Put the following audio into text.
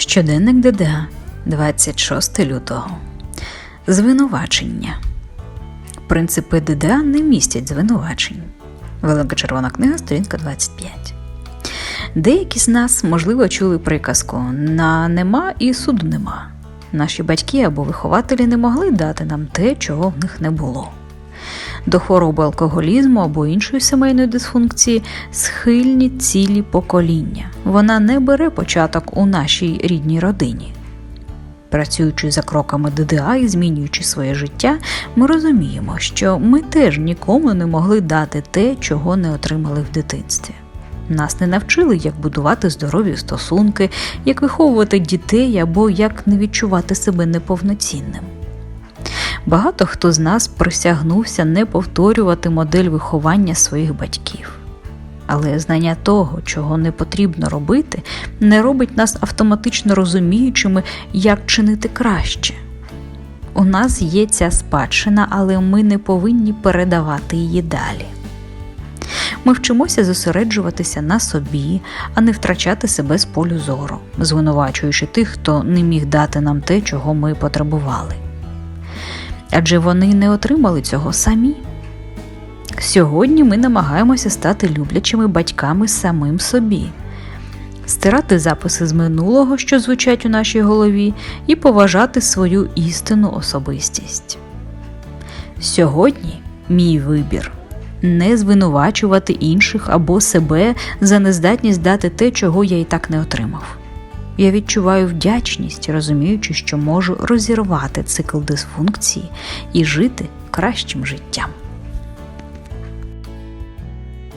Щоденник ДДА, 26 лютого. Звинувачення. Принципи ДДА не містять звинувачень. Велика червона книга, сторінка 25. Деякі з нас, можливо, чули приказку на нема і суду нема. Наші батьки або вихователі не могли дати нам те, чого в них не було. До хвороби алкоголізму або іншої сімейної дисфункції схильні цілі покоління. Вона не бере початок у нашій рідній родині. Працюючи за кроками ДДА і змінюючи своє життя, ми розуміємо, що ми теж нікому не могли дати те, чого не отримали в дитинстві. Нас не навчили, як будувати здорові стосунки, як виховувати дітей або як не відчувати себе неповноцінним. Багато хто з нас присягнувся не повторювати модель виховання своїх батьків. Але знання того, чого не потрібно робити, не робить нас автоматично розуміючими, як чинити краще. У нас є ця спадщина, але ми не повинні передавати її далі. Ми вчимося зосереджуватися на собі, а не втрачати себе з полю зору, звинувачуючи тих, хто не міг дати нам те, чого ми потребували. Адже вони не отримали цього самі. Сьогодні ми намагаємося стати люблячими батьками самим собі, стирати записи з минулого, що звучать у нашій голові, і поважати свою істинну особистість. Сьогодні мій вибір не звинувачувати інших або себе за нездатність дати те, чого я і так не отримав. Я відчуваю вдячність, розуміючи, що можу розірвати цикл дисфункції і жити кращим життям.